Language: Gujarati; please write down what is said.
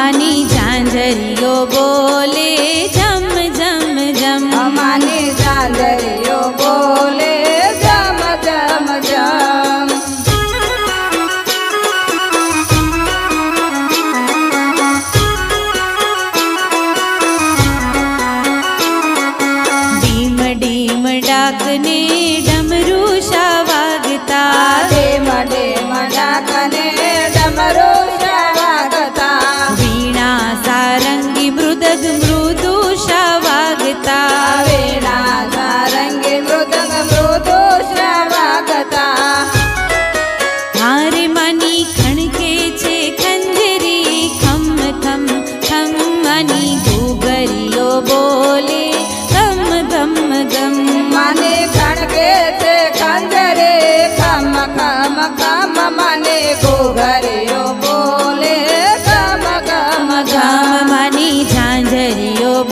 અમાની ઝાંઝરીઓ બોલે જમ જમ જમ. અમાની ઝાંઝરીઓ બોલે જમ જમ જમ. ડીમ ડાકને ડમરૂ શા મૃદંગ મૃદુ શવાગતા. વેણાના મની ખણકે છે ખંજરી ખમ થમ ખમ મની ઘૂગરીઓ બોલે. ધમ ધમ ધમ. મને ખણકે છે ખંજરે ખમ ખમ ખમ